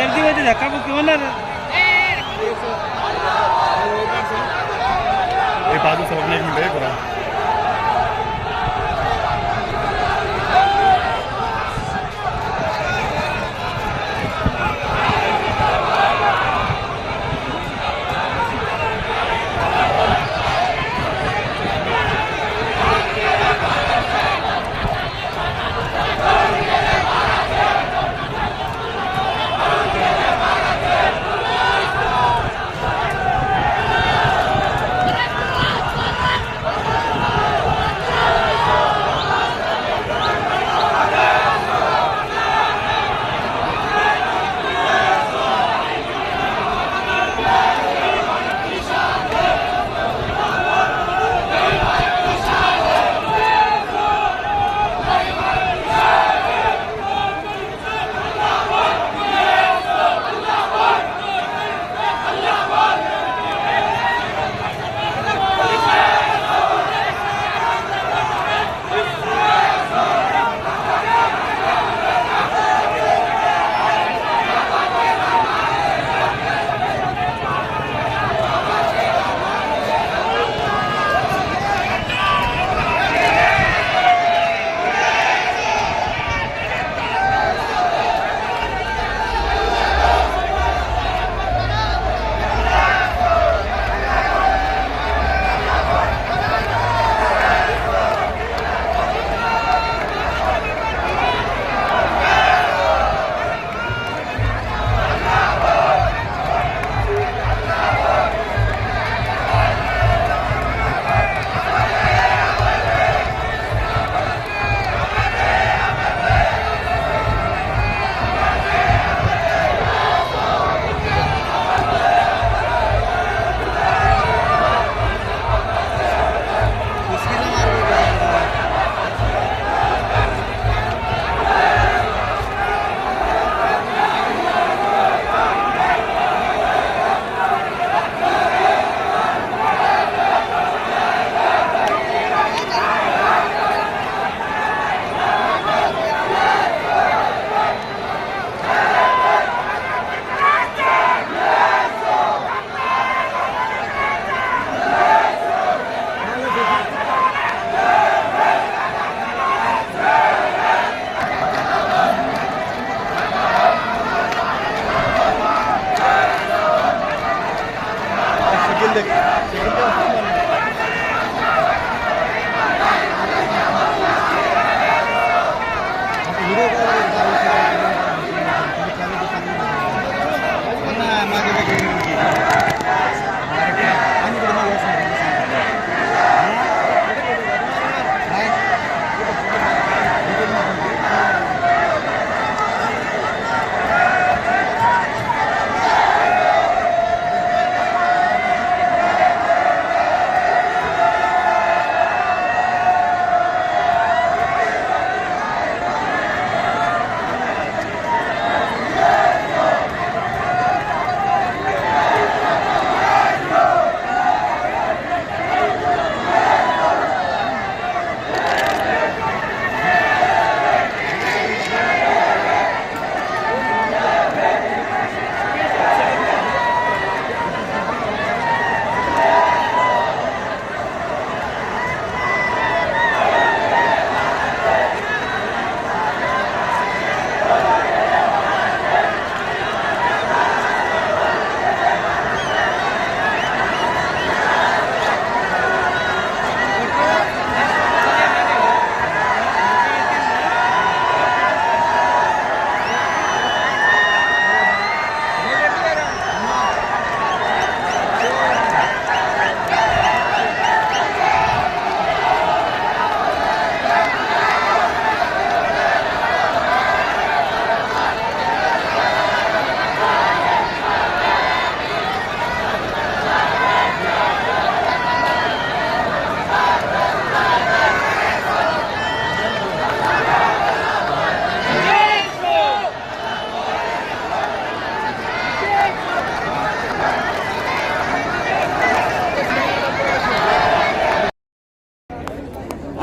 गर्दीमध्ये धक्काबुक्की होणार हे बाजू सर एक मिनिट आहे बरं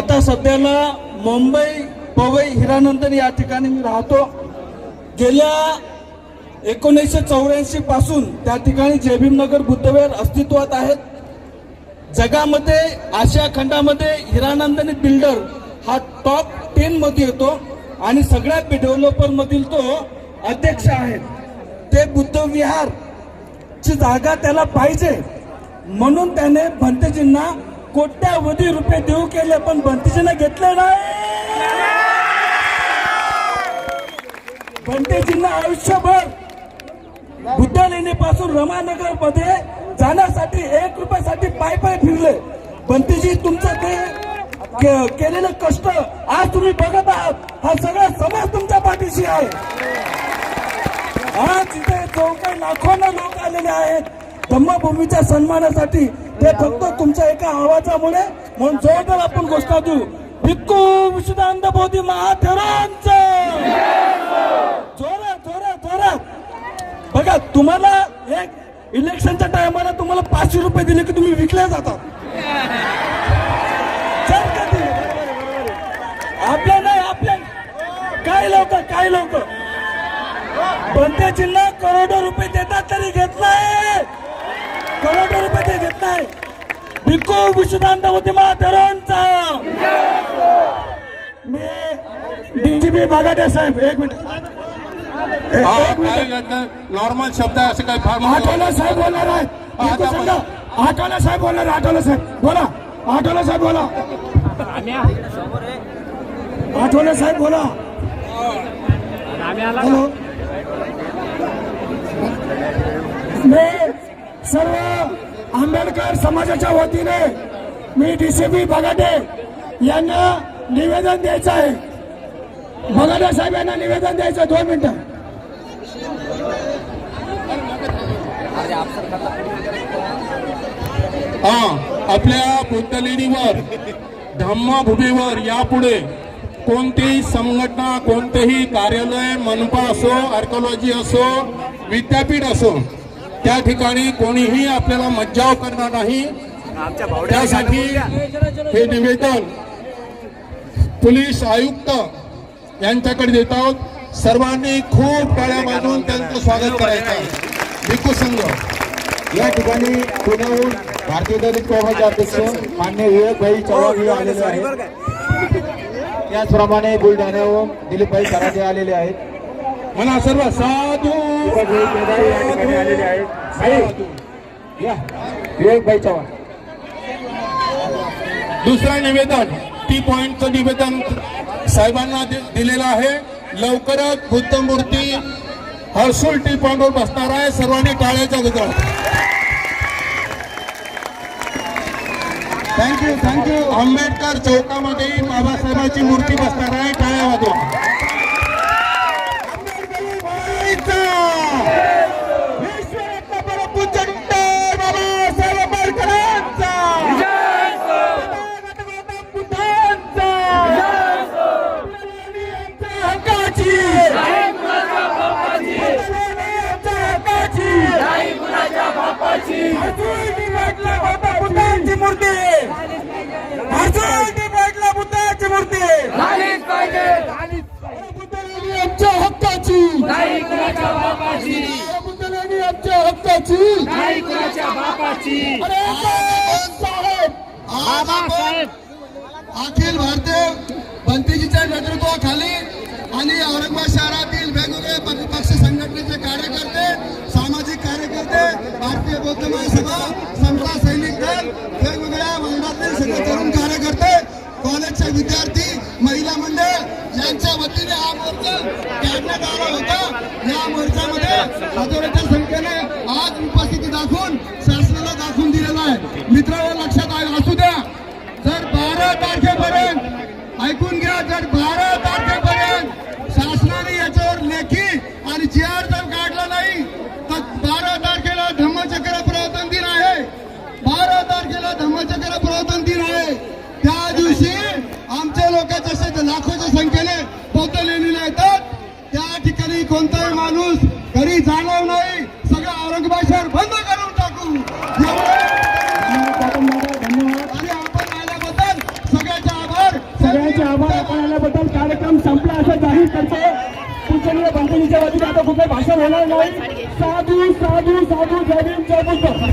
आता सध्याला मुंबई पवई हिरानंदन या ठिकाणी मी राहतो. गेल्या एकोणीसशे चौऱ्याऐंशी पासून त्या ठिकाणी जयभीमनगर बुद्धविहार अस्तित्वात आहेत. जगामध्ये आशिया खंडामध्ये हिरानंदनी बिल्डर हा टॉप टेन मध्ये येतो आणि सगळ्या डेव्हलपर मधील तो अध्यक्ष आहे. ते बुद्धविहार ची जागा त्याला पाहिजे. म्हणून त्याने भंतेजींना कोट्यावधी रुपये देऊ केले पण बंतीजीने घेतले नाही. बंतेजींना आयुष्यभर बुद्ध लेणीपासून रमानगरमध्ये जाण्यासाठी एक रुपयासाठी पाय पाय फिरले. बंतीजी तुमचं ते के- केलेलं कष्ट आज तुम्ही बघत आहात. हा सगळा समाज तुमच्या पाठीशी आहे. आज इथे जो काही लाखोना लोक आलेले आहेत. धम्मभूमीच्या सन्मानासाठी ते फक्त तुमच्या एका आवाजामुळे म्हणून जोरदार आपण घोषणा देऊ. भिक्खू विशुद्धानंद बोधी महाथेरांच. जोरात जोरात जोरात. बघा तुम्हाला एक इलेक्शनच्या टायमाला तुम्हाला पाचशे रुपये दिले की तुम्ही विकले जातात आपल्या नाही आपल्या काही लोक काही लोक बनतेजींना करोडो रुपये देतात तरी घेत नाही करोडो रुपये ते घेत नाही भिक्खू विश्वदांत होते मातरांचा मी डीजीपी बागाटे साहेब एक मिनिट. नॉर्मल शब्द आहे असं काही फार आठवले साहेब बोलणार सांगा. आठवले साहेब बोलणार आहे, आठवले साहेब. बोला आठवले साहेब बोला. आठवले साहेब बोला. हॅलो. मी सर्व आंबेडकर समाजाच्या वतीने मी डीसीपी बगाटे यांना निवेदन द्यायचं आहे बगाटे साहेब यांना निवेदन द्यायचं आहे. दोन मिनिटं हा आपल्या पुतलिणीवर धम्मभूमीवर यापुढे कोणतीही संघटना कोणतेही कार्यालय मनपा असो आर्कोलॉजी असो विद्यापीठ असो त्या ठिकाणी कोणीही आपल्याला मज्जाव करणार नाही. त्यासाठी हे निवेदन पोलीस आयुक्त यांच्याकडे देत आहोत. सर्वांनी खूप टाळ्या वाजवून त्यांचं स्वागत करायचं आहे. भिक्खू संघ. या ठिकाणी पुण्याहून भारतीय दलित प्रभाचे अध्यक्ष मान्य विवेकभाई चव्हाण हे आलेले आहेत. त्याचप्रमाणे बुलढाण्याहून दिलीपभाई सराटे आलेले आहेत. म्हणा सर्व साधू दीपकभाई केदारे या ठिकाणी आलेले आहेत या विवेकभाई चव्हाण निवेदन टी पॉइंटचं निवेदन साहेबांना दिलेलं आहे. लवकरच बुद्धमूर्ती हर्सुल टी पॉइंटवर बसणार आहे. सर्वांनी टाळ्याच्या गजरात. थँक्यू थँक्यू आंबेडकर चौकामध्ये बाबासाहेबांची मूर्ती बसणार आहे बुद्धलेणी आमच्या हक्काची. अरे साहेब अखिल भारतीय बनतेजीच्या नेतृत्वाखाली आणि औरंगाबाद शहरातील वेगवेगळे पक्ष पक्ष संघटनेचे कार्यकर्ते सामाजिक कार्यकर्ते भारतीय बौद्ध महासभा समता सैनिक दल वेगवेगळ्या वर्गातील सगळे तरुण कार्यकर्ते कॉलेजचे विद्यार्थी महिला मंडळ यांच्या वतीने हा मोर्चा काढण्यात आला होता. या मोर्चामध्ये हजारोच्या संख्येने आज उपस्थिती दाखवून शासनाला दाखवून दिलेला आहे. मित्रांनो लक्षात आहे असू द्या. जर बारा तारखेपर्यंत ऐकून घ्या जर बारा तारखेपर्यंत असं जाहीर करतो. पूजनीय बंधुनीच्या बंधूंच्या वतीने आता कुठलं भाषण होणार नाही. साधू साधू साधू जय भीम जय बुद्ध.